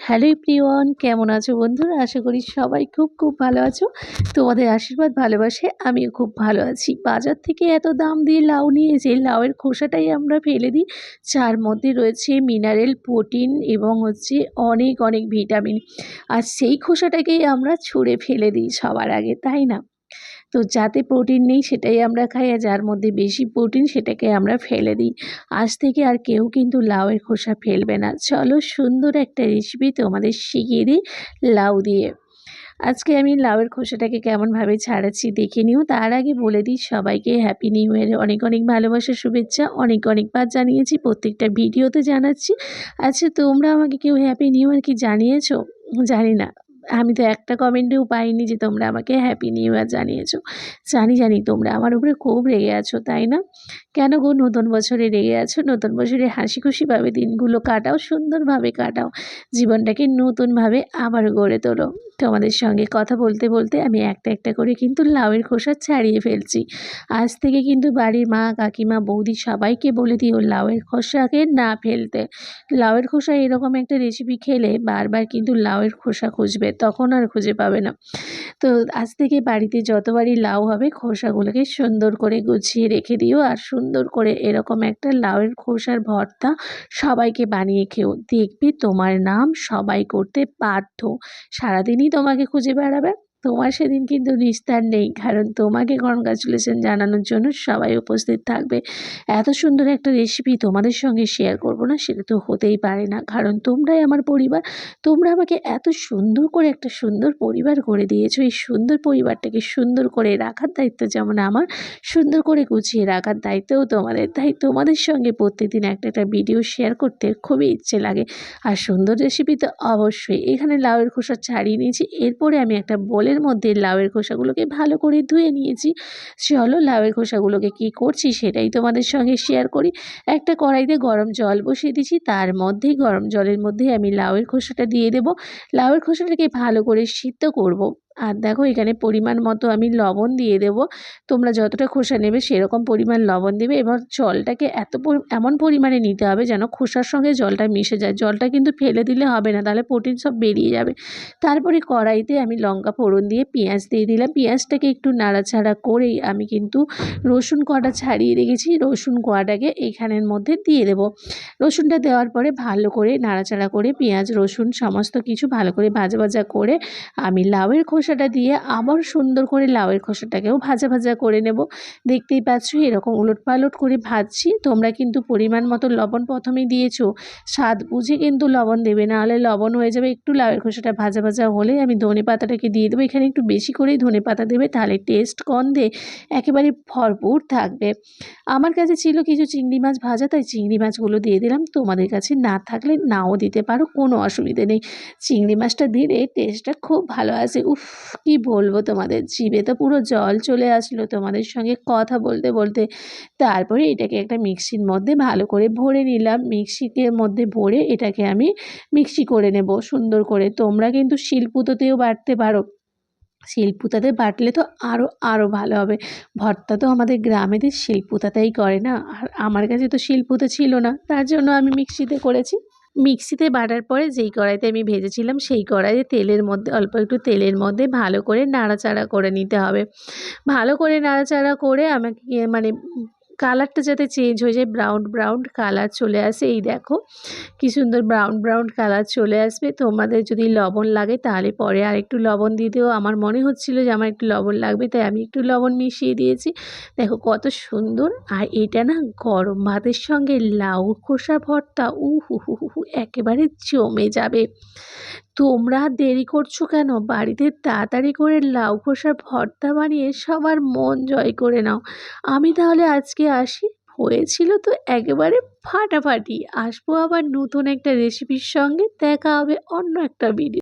Hello প্রিয়ন কেমন আছো বন্ধুরা? আশা করি সবাই খুব খুব ভালো আছো। তোমাদের আশীর্বাদ, ভালোবাসে, আমিও খুব ভালো আছি। বাজার থেকে এত দাম দিয়ে লাউ নিয়ে যে লাউয়ের খোসাটাই আমরা ফেলে দিই, যার মধ্যে রয়েছে মিনারেল প্রোটিন এবং হচ্ছে অনেক অনেক ভিটামিন আর সেই খোসাটাকেই আমরা ছুঁড়ে ফেলে দিই সবার আগে, তাই না? তো যাতে প্রোটিন নেই সেটাই আমরা খাই আর যার মধ্যে বেশি প্রোটিন সেটাকে আমরা ফেলে দিই। আজ থেকে আর কেউ কিন্তু লাউয়ের খোসা ফেলবে না। চলো সুন্দর একটা রেসিপি তোমাদের শিখিয়ে দিই লাউ দিয়ে। আজকে আমি লাউয়ের খোসাটাকে কেমনভাবে ছাড়াচ্ছি দেখে নিও। তার আগে বলে দিই সবাইকে হ্যাপি নিউ ইয়ারে অনেক অনেক ভালোবাসার শুভেচ্ছা, অনেক অনেকবার জানিয়েছি। প্রত্যেকটা ভিডিওতে জানাচ্ছি। আচ্ছা তোমরা আমাকে কেউ হ্যাপি নিউ ইয়ার কি জানিয়েছো? জানি না। আমি তো একটা কমেন্টেও পাইনি যে তোমরা আমাকে হ্যাপি নিউ ইয়ার জানিয়েছো। জানি জানি তোমরা আমার উপরে খুব রেগে আছো, তাই না? কেন গো নতুন বছরে রেগে আছো? নতুন বছরে হাসি খুশিভাবে দিনগুলো কাটাও, সুন্দরভাবে কাটাও। জীবনটাকে নতুনভাবে আবার গড়ে তোলো। তোমাদের সঙ্গে কথা বলতে বলতে আমি একটা একটা করে কিন্তু লাউয়ের খোসা ছাড়িয়ে ফেলছি। আজ থেকে কিন্তু বাড়ির মা, কাকিমা, বৌদি সবাইকে বলে দিও লাউয়ের খোসাকে না ফেলতে। লাউয়ের খোসা এরকম একটা রেসিপি খেলে বারবার কিন্তু লাউয়ের খোসা খুঁজবে, তখন আর খুঁজে পাবে না। তো আজ থেকে বাড়িতে যতবারই লাউ হবে, খোসাগুলোকে সুন্দর করে গুছিয়ে রেখে দিও আর সুন্দর করে এরকম একটা লাউয়ের খোসার ভর্তা সবাইকে বানিয়ে খেও। দেখবি তোমার নাম সবাই করতে বাধ্য সারাদিনই তোমাকে খুঁজে বেড়াবে। তোমার সেদিন কিন্তু নিস্তার নেই, কারণ তোমাকে কনগ্রাচুলেশন জানানোর জন্য সবাই উপস্থিত থাকবে। এত সুন্দর একটা রেসিপি তোমাদের সঙ্গে শেয়ার করব না, সেটা তো হতেই পারে না। কারণ তোমরাই আমার পরিবার, তোমরা আমাকে এত সুন্দর করে একটা সুন্দর পরিবার করে দিয়েছ। এই সুন্দর পরিবারটাকে সুন্দর করে রাখার দায়িত্ব যেমন আমার, সুন্দর করে গুছিয়ে রাখার দায়িত্বও তোমাদের। তাই তোমাদের সঙ্গে প্রত্যেকদিন একটা একটা ভিডিও শেয়ার করতে খুবই ইচ্ছে লাগে। আর সুন্দর রেসিপি তো অবশ্যই। এখানে লাউয়ের খোসা ছাড়িয়ে নিয়েছি। এরপরে আমি একটা বলে বোলের মধ্যে লাউয়ের খোসাগুলোকে ভালো করে ধুয়ে নিয়েছি। চলো লাউয়ের খোসাগুলোকে কি করছি সেটাই তোমাদের সঙ্গে শেয়ার করি। একটা কড়াইতে গরম জল বসিয়ে দিয়েছি, তার মধ্যেই গরম জলের মধ্যে আমি লাউয়ের খোসাটা দিয়ে দেব। লাউয়ের খোসাটাকে ভালো করে সিদ্ধ করব। আর দেখো এখানে পরিমাণ মতো আমি লবণ দিয়ে দেব। তোমরা যতটা খোসা নেবে সেরকম পরিমাণ লবণ দেবে এবার জলটাকে এত এমন পরিমাণে নিতে হবে যেন খোসার সঙ্গে জলটা মিশে যায়। জলটা কিন্তু ফেলে দিলে হবে না, তাহলে প্রোটিন সব বেরিয়ে যাবে। তারপরে কড়াইতে আমি লঙ্কা ফোড়ন দিয়ে পেঁয়াজ দিয়ে দিলাম। পেঁয়াজটাকে একটু নাড়াচাড়া করেই আমি কিন্তু রসুন কটা ছাড়িয়ে রেখেছি। রসুন কোয়াটাকে এখানের মধ্যে দিয়ে দেব। রসুনটা দেওয়ার পরে ভালো করে নাড়াচাড়া করে পেঁয়াজ, রসুন সমস্ত কিছু ভালো করে ভাজা ভাজা করে আমি লাউয়ের খোসাটা দিয়ে আবার সুন্দর করে লাউয়ের খোসাটাকেও ভাজা ভাজা করে নেব। দেখতেই পাচ্ছ এরকম উলট পালট করে ভাজছি। তোমরা কিন্তু পরিমাণ মতো লবণ প্রথমেই দিয়েছ। স্বাদ বুঝে কিন্তু লবণ দেবে নাহলে লবণ হয়ে যাবে একটু লাউয়ের খোসাটা ভাজা ভাজা হলে। আমি ধনে পাতাটাকে দিয়ে দেবো। এখানে একটু বেশি করেই ধনে পাতা দেবে, তাহলে টেস্ট গন্ধে একেবারে ভরপুর থাকবে। আমার কাছে ছিল কিছু চিংড়ি মাছ ভাজা, তাই চিংড়ি মাছগুলো দিয়ে দিলাম। তোমাদের কাছে না থাকলে নাও দিতে পারো, কোনো অসুবিধে নেই। চিংড়ি মাছটা দিলে টেস্টটা খুব ভালো আসে। উফ! কি বলব তোমাদের? জিভে তো পুরো জল চলে আসলো তোমাদের সঙ্গে কথা বলতে বলতে। তারপরে এটাকে একটা মিক্সির মধ্যে ভালো করে ভরে নিলাম। মিক্সিকে মধ্যে ভরে এটাকে আমি মিক্সি করে নেব সুন্দর করে। তোমরা কিন্তু শিলপুতোতেও বাটতে পারো। শিলপুতাতে বাটলে তো আরও আরও ভালো হবে। ভর্তা তো আমাদের গ্রামেদের শিলপুতাতেই করে না। আর আমার কাছে তো শিলপুতা ছিল না। তার জন্য আমি মিক্সিতে করেছি। মিক্সিতে বাটার পরে যেই কড়াইতে আমি ভেজেছিলাম, সেই কড়াইয়ে তেলের মধ্যে, অল্প একটু তেলের মধ্যে ভালো করে নাড়াচাড়া করে নিতে হবে। ভালো করে নাড়াচাড়া করে আমাকে মানে কালারটা যাতে চেঞ্জ হয়ে যায় ব্রাউন ব্রাউন কালার চলে আসে। এই দেখো, কি সুন্দর ব্রাউন ব্রাউন কালার চলে আসবে। তোমাদের যদি লবণ লাগে তাহলে পরে আর একটু লবণ দেবো আমার মনে হচ্ছিল যে আমার একটু লবণ লাগবে, তাই আমি একটু লবণ মিশিয়ে দিয়েছি। দেখো কত সুন্দর, আর এটা না গরম ভাতের সঙ্গে লাউ খোসা ভর্তা উ হু হু হু, একেবারে জমে যাবে। তোমরা দেরি করছ কেন? বাড়িতে তাড়াতাড়ি করে লাউ খোসার ভর্তা বানিয়ে সবার মন জয় করে নাও। আমি তাহলে আজকে আসি? হয়েছিল তো একেবারে ফাটাফাটি। আসব আবার নতুন একটা রেসিপির সঙ্গে। দেখা হবে অন্য একটা ভিডিও